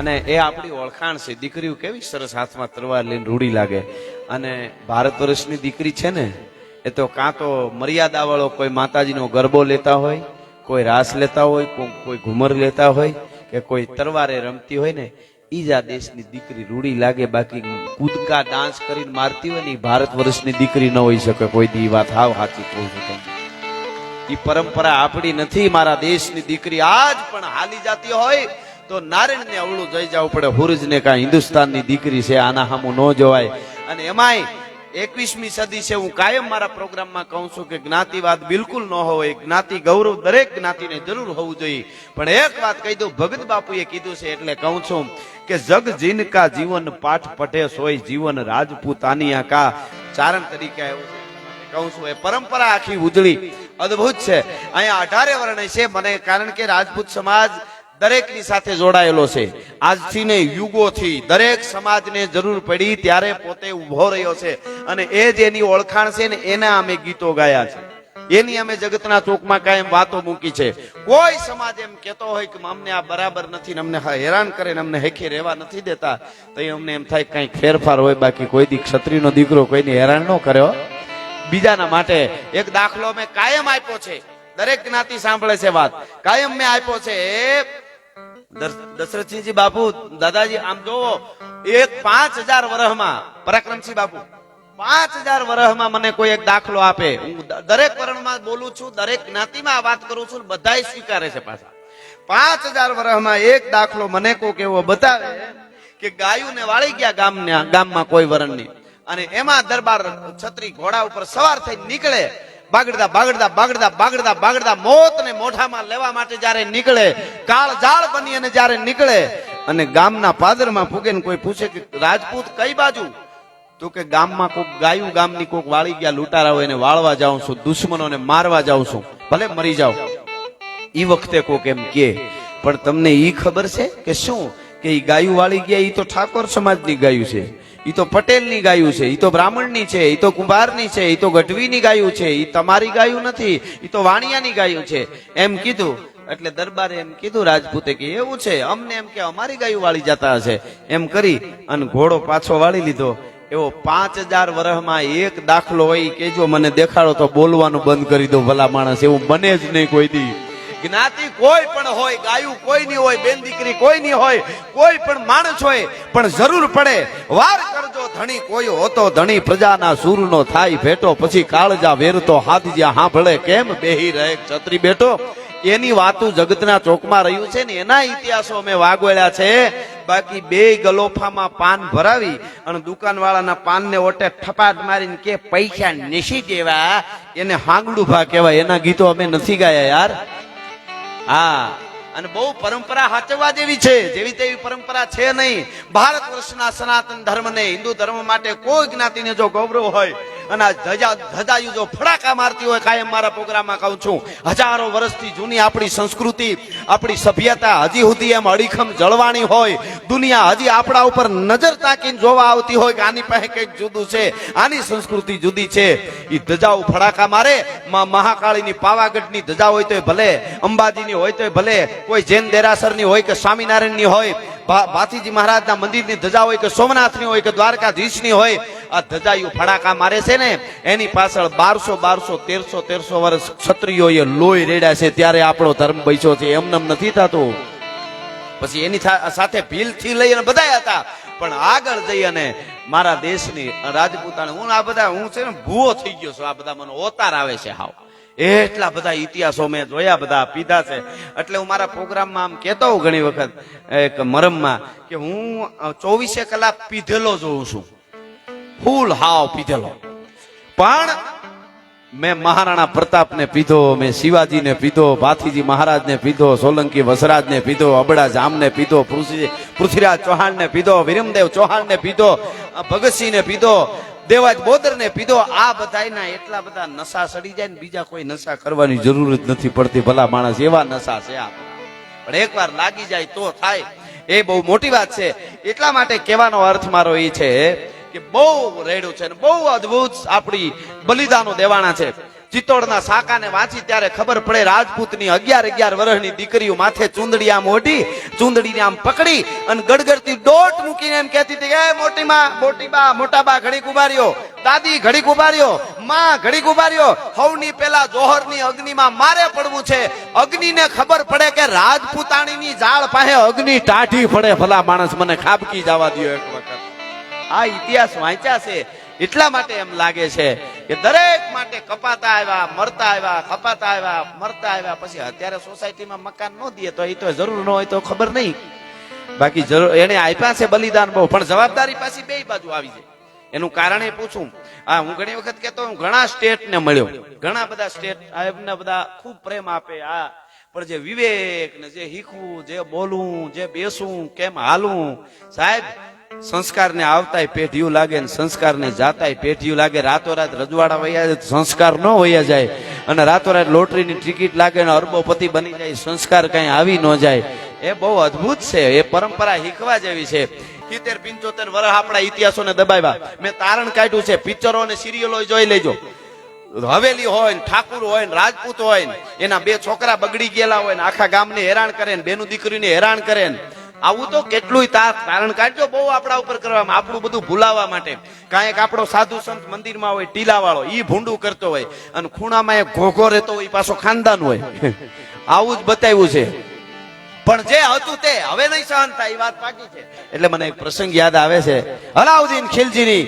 અને એ આપણી ઓળખાણ છે. દીકરીઓ કેવી સરસ હાથમાં તલવાર લઈને રૂડી લાગે. અને ભારત વર્ષની દીકરી છે ને, એ તો કાં તો મર્યાદાવાળો કોઈ માતાજીનો ગરબો લેતા હોય, કોઈ રાસ લેતા હોય, કોઈ ઘુમર લેતા હોય, કે કોઈ તરવારે રમતી હોય ને ઈજા દેશની દીકરી રૂડી લાગે. બાકી કૂદકા ડાન્સ કરીને મારતી હોય ને ભારત વર્ષની દીકરી ન હોઈ શકે. કોઈ દી વાત હાવ સાચી કહું છું ઈ પરંપરા આપણી નથી. મારા દેશની દીકરી આજ પણ હાલી જાતી હોય. તો નારાયણને અવળું જઈ જવું પડે. હુરજને કાંઈ હિન્દુસ્તાનની દીકરી છે, આના સામું ન જોવાય. અને એમાંય એકવીસમી સદી છે, હું કાયમ મારા પ્રોગ્રામમાં કહું છું કે જ્ઞાતિવાદ બિલકુલ ન હોય જ્ઞાતિ ગૌરવ દરેક જ્ઞાતિને જરૂર હોવું જોઈએ. પણ એક વાત કહી દઉં, ભગત બાપુએ કીધું છે એટલે કહું છું કે જગ જીન કા જીવન પાઠ પઢે સોય જીવન રાજપૂતાનિયા કા. ચારણ તરીકે આવ્યું છે. કહું છું, એ પરંપરા આખી ઉજળી. અદ્ભુત છે. અહીંયા અઢારે વર્ણ છે, મને કારણ કે રાજપૂત સમાજ દરેકની સાથે જોડાયેલો છે. આજથી ને યુગોથી દરેક સમાજને જરૂર પડી ત્યારે પોતે ઊભો રહ્યો છે. અને એ જ એની ઓળખાણ છે ને એના અમે ગીતો ગાયા છે. એની અમે જગતના ચોકમાં કાયમ વાતો મૂકી છે. કોઈ સમાજ એમ કેતો હોય કે અમને આ બરાબર નથી અમને હેરાન કરે ને અમને હેખે રહેવા નથી દેતા, તો અમને એમ થાય કઈ ફેરફાર હોય, બાકી કોઈ દી ક્ષત્રિયનો દીકરો કોઈને હેરાન ન કર્યો બીજાના માટે એક દાખલો મેં કાયમ આપ્યો છે. દરેક જ્ઞાતિ સાંભળે છે વાત. કાયમ મેં આપ્યો છે દશરથસિંહજી બાપુ, દાદાજી, આમ જોવો, એક પાંચ હજાર વર્ષમાં પરાક્રમસિંહ બાપુ, પાંચ હજાર વર્ષમાં મને કોઈ એક દાખલો આપે. હું દરેક વર્ણમાં બોલું છું, દરેક જ્ઞાતિમાં વાત કરું છું બધા સ્વીકારે છે પાછા. પાંચ હજાર વર્ષમાં એક દાખલો મને કોક એવો બતાવે કે ગાયું ને વાળી ગયા ગામના, ગામમાં કોઈ વરણની. અને એમાં દરબાર છત્રી ઘોડા ઉપર સવાર થઈ નીકળે બાગડતા બાગડતા બાગડતા બાગડતા બાગડતા મોત ને મોઢામાં લેવા માટે જ્યારે નીકળે કાળ જાળ બની અને જ્યારે નીકળે, અને ગામના પાદરમાં ફૂગે ને કોઈ પૂછે કે, રાજપૂત, કઈ બાજુ? તો કે, ગામમાં કોક ગાયું, ગામની કોક વાળી ગયા, લૂંટારા હોય એને વાળવા જાઉં છું, દુશ્મનોને મારવા જાઉં છું. ભલે મરી જાઉં ઈ વખતે કોક એમ કે, પણ તમને ઈ ખબર છે કે શું? કે ઈ ગાયું વાળી ગયા, ઈ તો ઠાકોર સમાજની ગાયું છે. ઈ તો પટેલની ગાયું છે એ તો બ્રાહ્મણની છે એ તો કુંભારની છે એ તો ગઢવીની ગાયું છે એ તમારી ગાયું નથી એ તો વાણિયાની ગાયું છે. એમ કીધું, એટલે દરબારે એમ કીધું રાજપૂતે કે એવું છે, અમને એમ કે અમારી ગાયું વાળી જતા હશે. એમ કરી અને ઘોડો પાછો વાળી લીધો. એવો પાંચ હજાર વર્ષમાં એક દાખલો હોય કેજો મને દેખાડો તો બોલવાનું બંધ કરી દો ભલા માણસ, એવું બને જ નહીં કોઈ દી. જ્ઞાતિ કોઈ પણ હોય, ગાયું કોઈ ની હોય, બેન દીકરી કોઈ ની હોય, કોઈ પણ માણસ હોય, પણ જરૂર પડે, વાર કરજો ધણી, કોઈ હોતો ધણી, પ્રજાના સૂરનો થાય ભેટો, પછી કાળજા વેરતો હાથ જ્યાં હાંભળે, કેમ બેહી રહે છત્રી બેઠો એની વાતું જગતના ચોકમાં રહ્યું છે ને, એના ઇતિહાસો અમે વાગોળ્યા છે. બાકી બે ગલોફામાં પાન ભરાવી અને દુકાનવાળાના પાનને ઓટે ઠપાટ મારીને કે, પૈસા નીસી દેવા, એને હાંગડું ભા કહેવાય. એના ગીતો અમે નથી ગાયા યાર. હા અને બહુ પરંપરા સાચવવા જેવી છે. જેવી તેવી પરંપરા છે નહીં. ભારત વર્ષના સનાતન ધર્મને હિન્દુ ધર્મ માટે કોઈ જ્ઞાતિને જો ગૌરવ હોય અને ધજા ધજાયું જો ફડાકા મારતી હોય કાયમ મારા પ્રોગ્રામમાં કહું છું, હજારો વર્ષથી જૂની આપણી સંસ્કૃતિ, આપણી સભ્યતા હજી સુધી એમ અડીખમ જળવાણી હોય. દુનિયા હજી આપણા ઉપર નજર તાકીને જોવા આવતી હોય કે આની પાસે કંઈક જુદું છે, આની સંસ્કૃતિ જુદી છે. એ ધજાઓ ફડાકા મારે, માં મહાકાળીની પાવાગઢની ધજા હોય તોય ભલે, અંબાજીની હોય તોય ભલે કોઈ જૈન દેરાસરની હોય કે સ્વામિનારાયણની હોય, ભા- ભાથીજી મહારાજના મંદિરની ધજા હોય કે સોમનાથની હોય કે દ્વારકાધીશની હોય, આ ધજાયું ફડાકા મારે છે ને, એની પાછળ બારસો બારસો, તેરસો તેરસો વર્ષ ક્ષત્રિયોએ લોહી રેડ્યા છે, ત્યારે આપણો ધર્મ બૈસો છે, એમનેમ નથી થતું. પછી એની સાથે ભીલથી લઈ અને બધા હતા, પણ આગળ જઈ અને મારા દેશની રાજપૂતાને હું આ બધા, હું છે ને ભૂવો થઈ ગયો છું, આ બધા મને ઓતાર આવે છે હાવ. એટલા બધા ઇતિહાસો મેં જોયા, બધા પીધા છે. એટલે હું મારા પ્રોગ્રામમાં આમ કહેતો હું ઘણી વખત, એક મરમમાં, કે હું ચોવીસે કલાક પીધેલો જોઉં છું. ફૂલ હાવ પીધેલો. પણ મેં મહારાણા પ્રતાપને પીધો, મેં શિવાજીને પીધો, ભાથીજી મહારાજને પીધો, સોલંકી વસરાજને પીધો, અબડા જામને પીધો, પૃથ્વી- પૃથ્વીરાજ ચૌહાણને પીધો, વિરમદેવ ચૌહાણને પીધો ભગતસિંહને પીધો દેવાજ બોદરને પીધો, આ બધાયના એટલા બધા નશા સડી જાય ને બીજા કોઈ નશા કરવાની જરૂર જ નથી પડતી, ભલા માણસ એવા નશા છે આ પણ એકવાર લાગી જાય તો થાય. એ બહુ મોટી વાત છે. એટલા માટે કહેવાનો અર્થ મારો એ છે કે બહુ રેડું છે ને બહુ અદ્ભુત આપણી બલિદાનો દેવાના છે. ચિત્તોડના સાકાને વાંચી ત્યારે ખબર પડે રાજપૂતની અગિયાર અગિયાર વર્ષની દીકરીઓ માથે ચુંદડી આમ ઓઢી ચુંદડીને આમ પકડી અને ગડગડતી દોટ મૂકીને એમ કહેતી હતી કે મોટી માં મોટી બા મોટા બા ઘડીક ઉભાર્યો, દાદી ઘડીક કુબારીઓ માં ઘડીક ઉભાર્યો, હવની પેલા જોહરની અગ્નિમાં મારે પડવું છે. અગ્નિને ખબર પડે કે રાજપૂતાણીની જાળ પાસે અગ્નિ ટાઢી પડે, ભલા માણસ મને ખાબકી જવા દ્યો એક વખત. આ ઇતિહાસ વાંચ્યા છે. એટલા માટે એમ લાગે છે કે દરેક માટે કપાતા આવ્યા, મરતા આવ્યા કપાતા આવ્યા, મરતા આવ્યા. પછી અત્યારે સોસાયટીમાં મકાન ન દે તો એ તો જરૂર ન હોય તો ખબર નહીં. બાકી જરૂર એને આપ્યા છે બલિદાન બહુ, પણ જવાબદારી પાછી બે બાજુ આવી જાય એનું કારણ એ પૂછું. આ હું ઘણી વખત કહેતો હું ઘણા સ્ટેટ ને મળ્યો. ઘણા બધા સ્ટેટ એમને બધા ખૂબ પ્રેમ આપે, આ. પણ જે વિવેક ને જે શીખવું, જે બોલવું, જે બેસવું, કેમ હાલવું? સાહેબ સંસ્કારને આવતાય પેઢીયું લાગે ને સંસ્કારને જાતાય પેઢીયું લાગે. રાતોરાત રજવાડા વયા જાય સંસ્કાર ન વયા જાય. અને રાતોરાત લોટરીની ટિકિટ લાગે ને અરબોપતિ બની જાય, સંસ્કાર કઈ આવી ન જાય. એ બહુ અદ્ભુત છે. એ પરંપરા શીખવા જેવી છે. સિત્તેર, પંચોતેર વર્ષ આપણા ઇતિહાસોને દબાવ્યા. મેં તારણ કાઢ્યું છે. પિક્ચરો અને સિરિયલો જોઈ લેજો. હવેલી હોય ને ઠાકુર હોય ને રાજપૂત હોય ને, એના બે છોકરા બગડી ગયેલા હોય ને, આખા ગામને હેરાન કરે ને, બેનું દીકરીને હેરાન કરે ને. આવું તો કેટલું તારણ કાઢજો, બહુ આપણા ઉપર કરવામાં, આપણું બધું ભૂલાવા માટે. કાંઈક આપણો સાધુ સંત મંદિરમાં હોય ટીલા વાળો ઈ ભૂંડું કરતો હોય, અને ખૂણામાં એક ઘોઘો રહેતો હોય પાછો ખાનદાન હોય. આવું જ બતાવ્યું છે. પણ જે હતું તે, હવે નહીં સહન થાય એ વાત પાકી છે. એટલે મને એક પ્રસંગ યાદ આવે છે. અલાઉદ્દીન ખિલજીની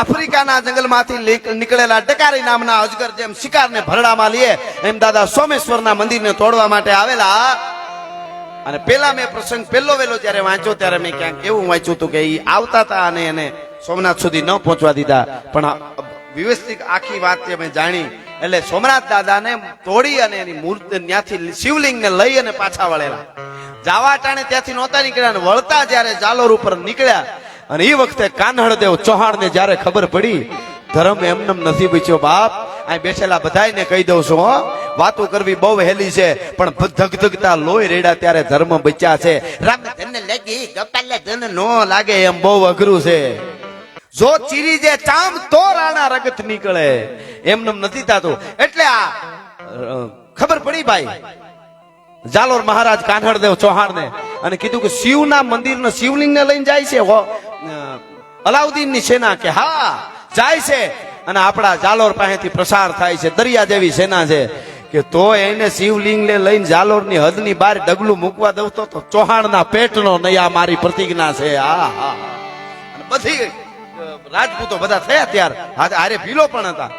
આફ્રિકાના જંગલમાંથી નીકળેલા ડકારી નામના અજગર જેમ શિકારને ભરડામાં લઈએ એમ દાદા સોમેશ્વરના મંદિરને તોડવા માટે આવેલા અને પેલા મેં પ્રસંગ પેલો વેલો જ્યારે વાંચ્યો ત્યારે મેં ક્યાંક એવું વાંચ્યું હતું કે એ આવતા હતા અને એને સોમનાથ સુધી ન પહોંચવા દીધા. પણ વ્યવસ્થિત આખી વાત મેં જાણી, એટલે સોમનાથ દાદાને તોડી અને એની મૂર્તિ ત્યાંથી શિવલિંગને લઈ અને પાછા વળેલા. જાવા ટાણે ત્યાંથી નહોતા નીકળ્યા અને વળતા જ્યારે જાલોર ઉપર નીકળ્યા. અને એ વખતે કાન્હળદેવ ચૌહાણને જ્યારે ખબર પડી, ધર્મ એમનેમ નથી બચ્યો બાપ, અહીં બેઠેલા બધાને કહી દઉં છું વાતો કરવી બહુ હેલી છે. પણ ધગધગતા લોહી રેડા ત્યારે ધર્મ બચ્યા છે. રામ ધન લાગી ધન નો લાગે એમ બહુ અઘરું છે. જો ચીરી જે ચામ તો રાણા રગત નીકળે. એમનેમ નથી થતું. એટલે આ ખબર પડી ભાઈ? જાલોર મહારાજ કાન્હળદેવ ચૌહાણ ને અને કીધું કે શિવના મંદિર ને શિવલિંગ ને લઈને જાય છે. અલાઉદ્દીનની સેના કે હા, જાય છે. અને આપણા જાલોર પાસેથી પ્રસાર થાય છે. દરિયા જેવી સેના છે. કે તો એને શિવલિંગ ને લઈને જાલોરની હદની બહાર ડગલું મૂકવા દઉં તો ચૌહાણ ના પેટ નો નયા મારી પ્રતિજ્ઞા છે. આ હા બધી રાજપૂતો બધા થયા ત્યાર. હારે ભીલો પણ હતા.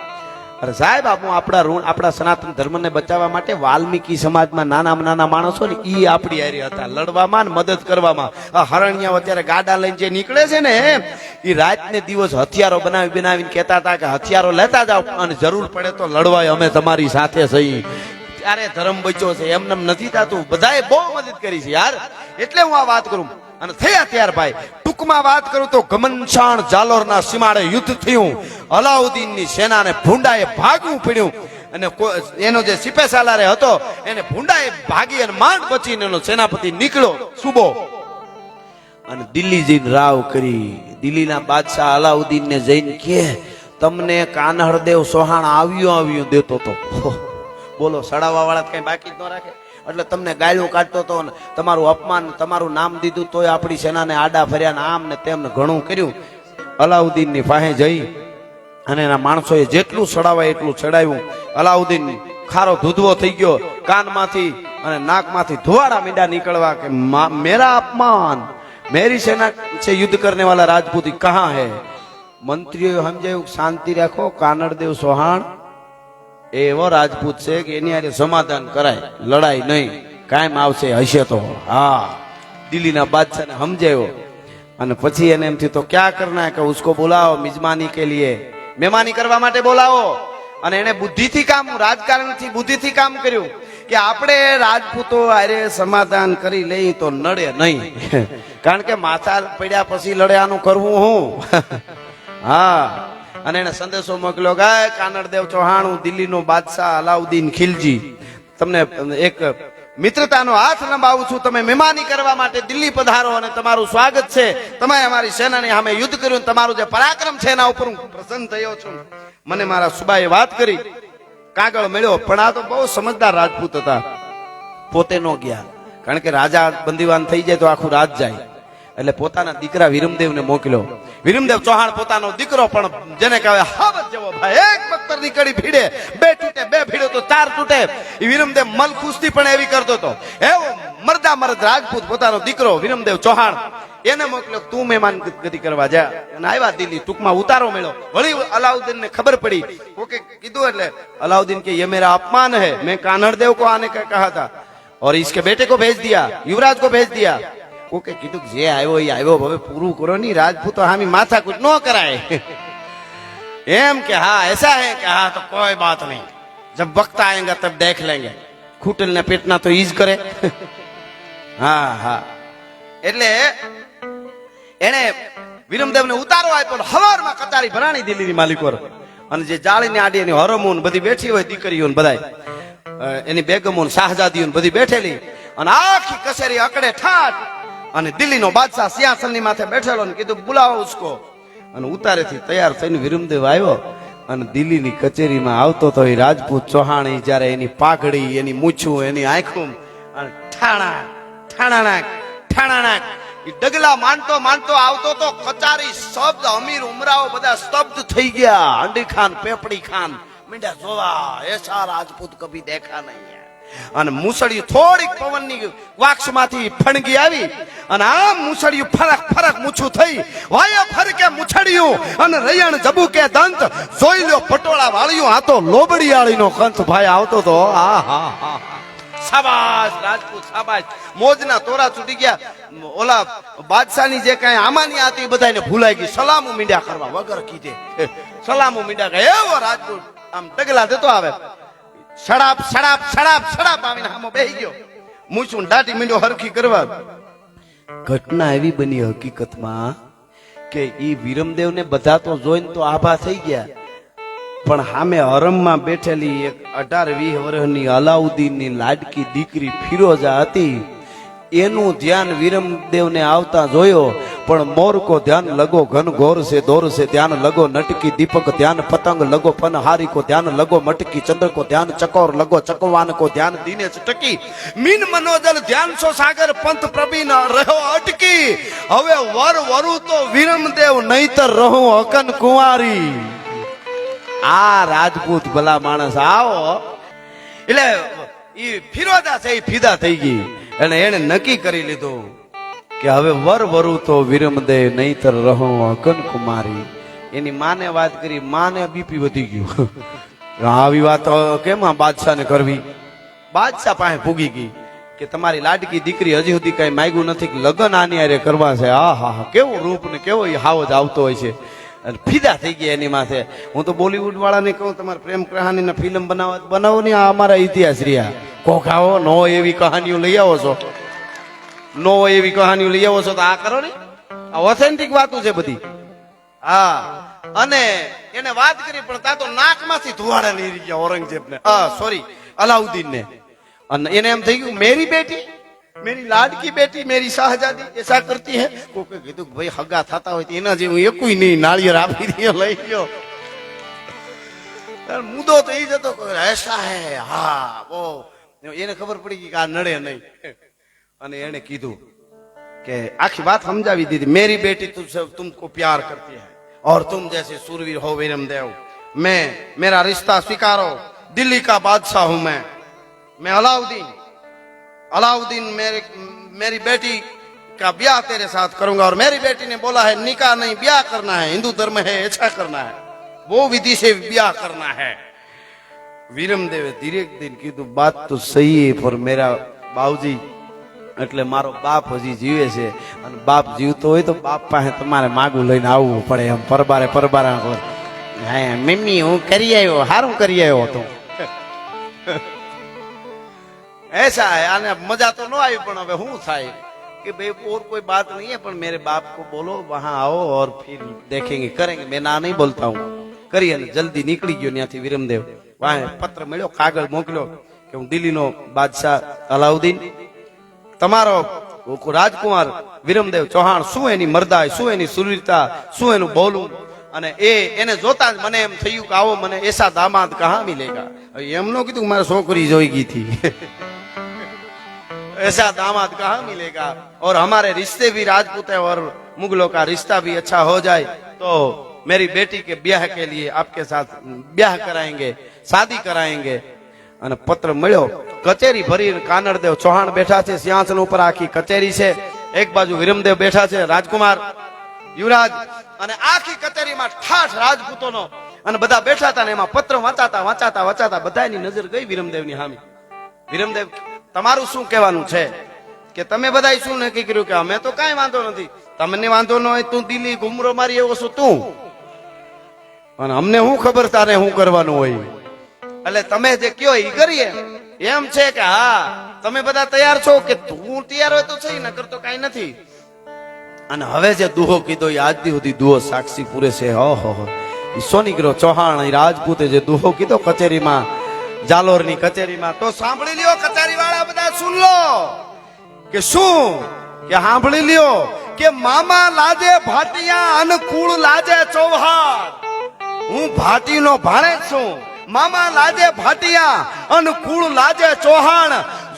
અરે સાહેબ આપું આપણા ઋણ, આપણા સનાતન ધર્મને બચાવવા માટે વાલ્મીકી સમાજમાં નાના નાના માણસો ને ઈ આપણી હારી હતા. લડવામાં ને મદદ કરવામાં. આ હરણિયા અત્યારે ગાડા લઈને જે નીકળે છે ને એ રાત ને દિવસ હથિયારો બનાવી બનાવીને કહેતા હતા કે હથિયારો લેતા જાઓ અને જરૂર પડે તો લડવાય, અમે તમારી સાથે સહી. ત્યારે ધર્મ બચ્યો છે એમને નથી થતું. બધાએ બહુ મદદ કરી છે યાર. એટલે હું આ વાત કરું. અને થયા ત્યાર ભાઈ ટૂંકમાં વાત કરું તો ગમનશાણ જાલોરના સીમાડે યુદ્ધ થયું. અલાઉદ્દીનની સેનાને ભૂંડાએ ભાગવું પડ્યું. અને એનો જે સિપે સાલારે હતો, એને ભૂંડાએ ભાગી અને માંડ બચીને એનો સેનાપતિ નીકળ્યો, સુબો. અને દિલ્હી જઈને રાવ કરી. દિલ્હીના બાદશાહ અલાઉદ્દીન ને જઈને કે તમને કાનહરદેવ સોહાણ આવ્યું આવ્યું દેતો તો. બોલો સડાવવા વાળા કઈ બાકી ન રાખે? એટલે તમને ગાળું કાઢતો હતો ને તમારું અપમાન, તમારું નામ દીધું તોય આપણી સેનાને આડા ફર્યા ને આમ ને તેમને ઘણું કર્યું. અલાઉદ્દીનની પાસે જઈ અને એના માણસોએ જેટલું સડાવાય એટલું ચડાવ્યું. અલાઉદ્દીન ખારો ધૂધવો થઈ ગયો, કાનમાંથી અને નાકમાંથી ધુવાડા મીંડા નીકળવા કે મેરા અપમાન, મેરી સેના છે યુદ્ધ કરને વાળા રાજપૂતી કહા હે? મંત્રીઓ સમજાયું શાંતિ રાખો કાનડદેવ સોહાણ એવો રાજપૂત છે કે એની હારે સમાધાન કરાય લડાઈ નહીં. કાયમ આવશે, હશે તો. હા. દિલ્હીના બાદશાહને સમજાયો. અને પછી એને એમથી તો ક્યાં કરના કે ઉસકો બોલાવો, મિજમાની કે લીએ. મહેમાની કરવા માટે બોલાવો. અને એને બુદ્ધિથી કામ, રાજકારણથી બુદ્ધિથી કામ કર્યું કે આપણે રાજપૂતો હારે સમાધાન કરી લઈ તો નડે નહીં. કારણ કે માથા પડ્યા પછી લડ્યાનું કરવું હું. હા. અને એને સંદેશો મોકલ્યો "આ કાનડદેવ ચૌહાણ, હું દિલ્હીનો બાદશાહ અલાઉદ્દીન ખિલજી. તમને એક મિત્રતાનો હાથ લંબાવું છું. તમે મહેમાની કરવા માટે દિલ્હી પધારો અને તમારું સ્વાગત છે. તમે અમારી સેનાની સામે યુદ્ધ કર્યું તમારું જે પરાક્રમ છે એના ઉપર હું પ્રસન્ન થયો છું. મને મારા સુબાએ વાત કરી. કાગળ મળ્યો, પણ આ તો બહુ સમજદાર રાજપૂત હતા. પોતે નો ગયા. કારણ કે રાજા બંદીવાન થઈ જાય તો આખું રાજ જાય. એટલે પોતાના દીકરા વિરમદેવને મોકલ્યો વિરમદેવ ચૌહાણ પોતાનો દીકરો પણ જેને કહેવાય હાવત જેવો ભાઈ એક પત્તર ની કડી ભીડે બે તૂટે બે ભીડે તો ચાર તૂટે એ વિરમદેવ મલ કુસ્તી પણ એવી કરતો હતો એવો મરદા મરદ રાજપૂત પોતાનો દીકરો વિરમદેવ ચૌહાણ એને મોકલ્યો તું મહેમાન ગતિ કરવા જા અને આવ્યા દિલ્હી ટૂંકમાં ઉતારો મળ્યો વળી અલાઉદ્દીન ને ખબર પડી ઓકે કીધું એટલે અલાઉદ્દીન કે ये मेरा अपमान है मैं कान्हड़ देव को आने का कहा था और इसके बेटे को भेज दिया युवराज को भेज दिया કોકે કીધું જે આવ્યો એ આવ્યો, હવે પૂરું કરો નહીં, રાજપૂતો હામી માથા કુછ ન કરાય. એમ કે હા, એસા હે કે હા, તો કોઈ બાત નહીં. જબ વક્ત આયેગા, તબ દેખ લેંગે. ખૂટલ ને પેટના તો ઈજ કરે. હા હા. એટલે એને વિરમદેવ ને ઉતારો આપ્યો હવારમાં કતારી ભરાણી દિલ્હીની માલિકોર અને જે જાળીને આડી એની હરમોન બધી બેઠી હોય દીકરીઓ બધા એની બેગમો શાહજાદીઓ બધી બેઠેલી. અને આખી કસેરી અકડે ઠાઠ અને દિલ્હીનો બાદશાહ સિંહાસનની માથે બેઠેલો ને કીધું, બોલાવો ઉસકો અને ઉતારેથી તૈયાર થઈને વિરમદેવ આવ્યો અને દિલ્હીની કચેરીમાં આવતો તો એ રાજપૂત ચૌહાણી જ્યારે એની પાઘડી, એની મૂછું, એની આંખું અને ઠાણા ઠાણાના ઠાણાના એ ડગલા માનતો માનતો આવતો તો કચારી શબ્દ, અમીર ઉમરાઓ બધા સ્તબ્ધ થઈ ગયા હંડી ખાન પેપડી ખાન મીંડા જોવા, એસા રાજપૂત કભી દેખા નહીં. અને મુસળિયું થોડીક પવનની વાક્ષમાંથી ફણગી આવી અને આમ મુસળિયું ફરક ફરક મૂછું થઈ. વાયો ફરકે મુછડ્યું અને રૈયણ જબુકે દંત. જોઈ લ્યો પટોળા વાળ્યું, આ તો લોબડીયાળીનો કંથ ભાઈ, આવતો તો, આ, હા હા શાબાશ, રાજપૂત, શાબાશ. મોજના તોરા છૂટી ગયા. ઓલા બાદશાહની જે કઈ આમાની આતી બધાને ભૂલાઈ ગઈ. સલામુ મીંડ્યા કરવા વગર કીધે. સલામુ મીંડ્યા એવો રાજપૂત, આમ ડગલા દેતો આવે. સડાપ સડાપ સડાપ સડાપ આવીને હામો બેહી ગયો. મૂછું દાટી મીંડો હરખી કરવા? ઘટના એવી બની હકીકતમાં કે ઈ વિરમદેવને બધા તો જોઈને તો આભા થઈ ગયા. પણ સામે હરમમાં બેઠેલી એક અઢાર વીસ વર્ષની અલાઉદ્દીનની લાડકી દીકરી ફિરોજા હતી. એનું ધ્યાન વિરમદેવને આવતા જોયો. પણ મોર કો ધ્યાન લગો, ઘન ઘોર સે, દોર સે ધ્યાન લગો, નટકી દીપક ધ્યાન પતંગ લગો પન હારી કો ધ્યાન લગો, મટકી ચંદ્ર કો ધ્યાન, ચકોર લગો, ચકવાન કો ધ્યાન દીને ટકી. મીન મનોજલ ધ્યાન સો સાગર, પંથ પ્રવીણ રહ્યો અટકી. હવે વર વરુ તો વિરમદેવ નહીતર રહું અકન કુંવારી. આ રાજપૂત ભલા માણસ આવો. એટલે ઈ ફિરોદા છે, ઈ ફિદા થઈ ગઈ. અને એને નક્કી કરી લીધું. કે હવે વર વરુ તો વિરમદે નહીતર રહો અકન કુમારી એની માને વાત કરી, માને બીપી વધી ગયું. આવી વાત કેમ આ બાદશાહને કરવી? બાદશાહ પાસે પૂગી ગઈ કે તમારી લાડકી દીકરી હજી સુધી કઈ માગ્યું નથી લગ્ન આની હારે કરવા છે. આ હા હા કેવું રૂપ ને કેવો ઈ હાવજ આવતો હોય છે. અને ફીદા થઈ ગયા એની માથે. હું તો બોલીવુડ વાળાને કહું, તમારે પ્રેમ કહાની ફિલ્મ બનાવો બનાવો ને આ અમારા ઇતિહાસ રહ્યા. કોકાઓ નો એવી કહાનીઓ લઈ આવો છો. નો એવી કહાનીઓ લઈ આવો છો તો આ કરો ને. આ ઓથેન્ટિક વાતો છે બધી. હા. અને એને વાત કરી, પણ તા તો નાકમાંથી ધુવાડા લઈ ગયા ઔરંગઝેબ ને હા સોરી અલાઉદ્દીન ને અને એને એમ થઈ ગયું, મેરી બેટી, મેરી લાડકી બેટી, મેરી શાહજાદી એસા કરતી હે? કોકે કીધું કે, ભાઈ, હગા થતા હોય એના જેવું એકુય નહીં, નાળિયેર આપી દે, લઈ ગયો મુદો તો એ જ હતો એસા હે હા ઓ એને ખબર પડી ગઈ કે આ નડે નહીં. અને એને કીધું કે આખી વાત સમજાવી દીધી मेरी बेटी तुझसे तुमको प्यार करती है और तुम जैसे सूरवीर हो वीरम देव मैं मेरा रिश्ता स्वीकारो दिल्ली का बादशाह हूं मैं मैं अलाउद्दीन अलाउद्दीन मेरे मेरी बेटी का ब्याह तेरे साथ करूंगा और मेरी बेटी ने बोला है निकाह नहीं ब्याह करना है हिंदू धर्म है ऐसा करना है वो विधि से ब्याह करना है વિરમ દેવે ધીરે દિન કીધું બાત તો સહી હે પર મેરા બાવજી એટલે મારો બાપ હજી જીવે છે અને બાપ જીવતો હોય તો બાપ પાસે તમારે માગું લઈને આવવું પડે એમ પરબારે પરબારા હા મમ્મી હું કરી આવ્યો હારું કરી આવ્યો તું ऐसा है आने मजा तो न आई પણ હવે શું થાય कि भाई और कोई बात नहीं है पर मेरे बाप को बोलो वहां आओ और फिर देखेंगे करेंगे मैं ना नहीं बोलता हूँ કરી અને જલ્દી નીકળી ગયો ત્યાંથી વિરમદેવ વાહે પત્ર મળ્યો કાગળ મોકલ્યો કે હું દિલ્હીનો બાદશાહ અલાઉદ્દીન તમારો રાજકુમાર વિરમદેવ ચૌહાણ શું એની મરદાઈ શું એની સુરવીરતા શું એનું બોલવું અને એ એને જોતા જ મને એમ થયું કે આવો મને એસા દામાદ કહા મિલેગા હવે એમ નો કીધું કે મારે છોકરી જોઈ ગઈ થી ऐसा दामाद कहाँ मिलेगा और हमारे रिश्ते भी राजपूत है और मुगलों का रिश्ता भी अच्छा हो जाए तो मेरी बेटी के ब्याह के लिए आपके साथ ब्याह कराएंगे शादी कराएंगे અને પત્ર મળ્યો, કચેરી ભરી કાનરદેવ ચૌહાણ બેઠા છે, સિંહાસન ઉપર આખી કચેરી છે. એક બાજુ વિરમદેવ બેઠા છે, રાજકુમાર, યુવરાજ અને આખી કચેરીમાં ઠાઠ રાજપૂતોનો. અને બધા બેઠા હતા ને એમાં પત્ર વાંચાતા વાંચાતા વાંચાતા બધાની નજર ગઈ વિરમદેવની સામે. વિરમદેવ, તમારું શું કહેવાનું છે? કે તમે બધા શું નક્કી કર્યું કે અમે તો કાંઈ વાંધો નથી. તમને વાંધો ન હોય તું દિલ્હી ઘુમરો મારી એવો શું તું. અને અમને શું ખબર તારે શું કરવાનું હોય? એટલે તમે જે કયો એ કરીએ. એમ છે કે હા, તમે બધા તૈયાર છો કે તું તૈયાર હોય તો છે ને તો કાંઈ નથી. અને હવે જે દુહો કીધો એ આજ સુધી દુહો સાક્ષી પૂરે છે. હો ઈ સોનીગ્રો ચૌહાણ રાજપૂતે જે દુહો કીધો કચેરીમાં, જાલોરની કચેરીમાં, તો સાંભળી લ્યો કચેરી વાળા બધા, સુન લો. કે શું? કે સાંભળી લ્યો કે મામા લાજે ભાટિયા અનુકૂળ લાજે ચૌહાણ. હું ભાટીનો ભાણે છું. મામા લાજે ભાટિયા અનુકૂળ લાજે ચૌહાણ.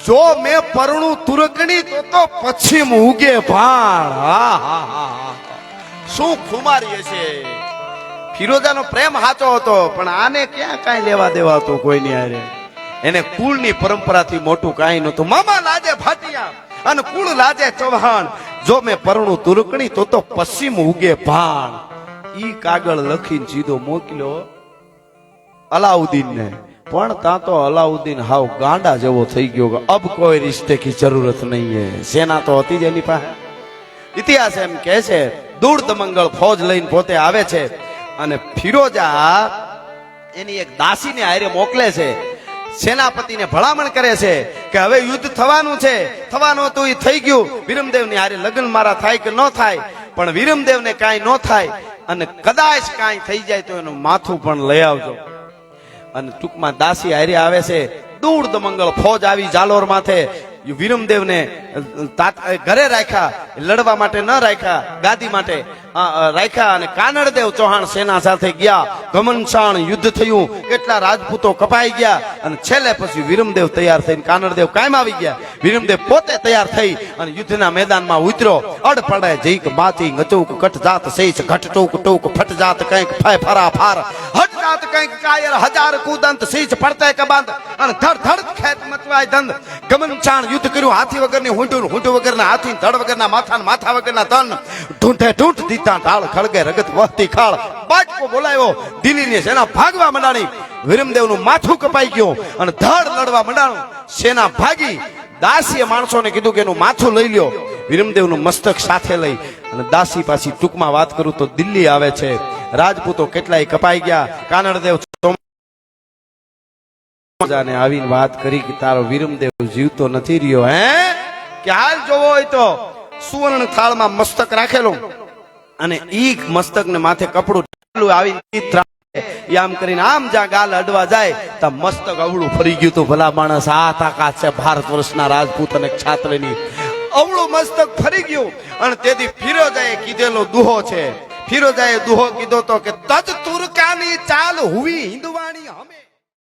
જો મેં પરણું તુરકણી તો તો પશ્ચિમ ઉગે ભાણ હા. શું ખુમારી છે? ફિરોજાનો પ્રેમ સાચો હતો, પણ આને ક્યાં કાંઈ લેવા દેવા હતું કોઈની હારે? એને કુળની પરંપરાથી મોટું કાંઈ નહોતું. મામા લાજે ભાટિયા અને કુળ લાજે ચૌહાણ. જો મેં પરણું તુરકણી તો તો પશ્ચિમ ઉગે ભાણ ઈ કાગળ લખીને સીધો મોકલ્યો. અલાઉદ્દીન ને. પણ ત્યાં તો અલાઉદ્દીન હાવ ગાંડા જેવો થઈ ગયો કે અબ કોઈ રિશ્તે કી જરૂરત નહીં હે. સેના તો હતી જ એની પાસે. ઇતિહાસ એમ કહે છે દૂર દમંગળ ફોજ લઈને પોતે આવે છે અને ફિરોજા એની એક દાસીને હારે મોકલે છે. સેનાપતિને ભલામણ કરે છે કે હવે યુદ્ધ થવાનું છે. થવાનું હતું એ થઈ ગયું. વિરમદેવની હારે લગ્ન મારા થાય કે ન થાય? પણ વિરમદેવને કાંઈ ન થાય અને કદાચ કાંઈ થઈ જાય તો એનું માથું પણ લઈ આવજો. અને ટૂંકમાં દાસી હારી આવે છે. દૂર દમંગલ ફોજ આવી જાલોર માથે. વિરમદેવને ને ઘરે રાખ્યા, લડવા માટે ન રાખ્યા, ગાદી માટે રાખ્યા અને કાનડદેવ ચૌહાણ સેના સાથે ગયા. ઘમનસાણ યુદ્ધ થયું. કેટલા રાજપૂતો કપાઈ ગયા અને છેલ્લે પછી વિરમદેવ તૈયાર થઈને કાનડદેવ કાયમ આવી ગયા. વિરમદેવ પોતે તૈયાર થઈ અને યુદ્ધના મેદાનમાં ઉતર્યો. અડ પડે જઈક બાચી ગચુક કટ જાત સૈસ ઘટ ટોક ટોક ફટ જાત કંઈક ફાય ફરા ફાર. હટ જાત કંઈક કાયર હજાર કુદંત, સીજ પડતે કબાંત અને ધડ ધડ ખેત મચવાય દંદ ગમન ચાણ યુદ્ધ કર્યું, હાથી વગરની હુંડું હુંડું વગરના હાથી, ધડ વગરના માથા ને માથા વગરના તન ઢૂંઢે ઢૂંઢ દીતા ઢાળ ખળગે, રગત વહતી ખાળ. બાટકો બોલાવ્યો દિલ્હીની સેના ભાગવા મંડાણી. વિરમદેવનું માથું કપાઈ ગયું અને ધડ લડવા મંડાણું. સેના ભાગી, દાસીએ માણસોને કીધું કે એનું માથું લઈ લ્યો. વિરમદેવનું મસ્તક સાથે લઈ. અને દાસી પાછી ટૂંકમાં વાત કરું તો દિલ્હી આવે છે. રાજપૂતો કેટલાય કપાઈ ગયા. કાનડદેવ રાજાને આવીને વાત કરી કે તારો વિરમદેવ જીવતો નથી રહ્યો, હે? કે હાલ જોવો હોય તો સુવર્ણ થાળમાં મસ્તક રાખેલું અને ઈ મસ્તક ને માથે કપડું આવીને આમ કરીને આમ જ્યાં ગાલ અડવા જાય તો મસ્તક અવળું ફરી ગયું તું ભલા માણસ. આ તાકાત છે ભારત વર્ષના રાજપૂત અને છાત્રની અવળું મસ્તક ફરી ગયું અને તેથી ફિરોજાએ કીધેલો દુહો છે. ફિરોજાએ દુહો કીધો તો કે તજ તુરકાની ચાલ હુવી હિંદવાણી હમે.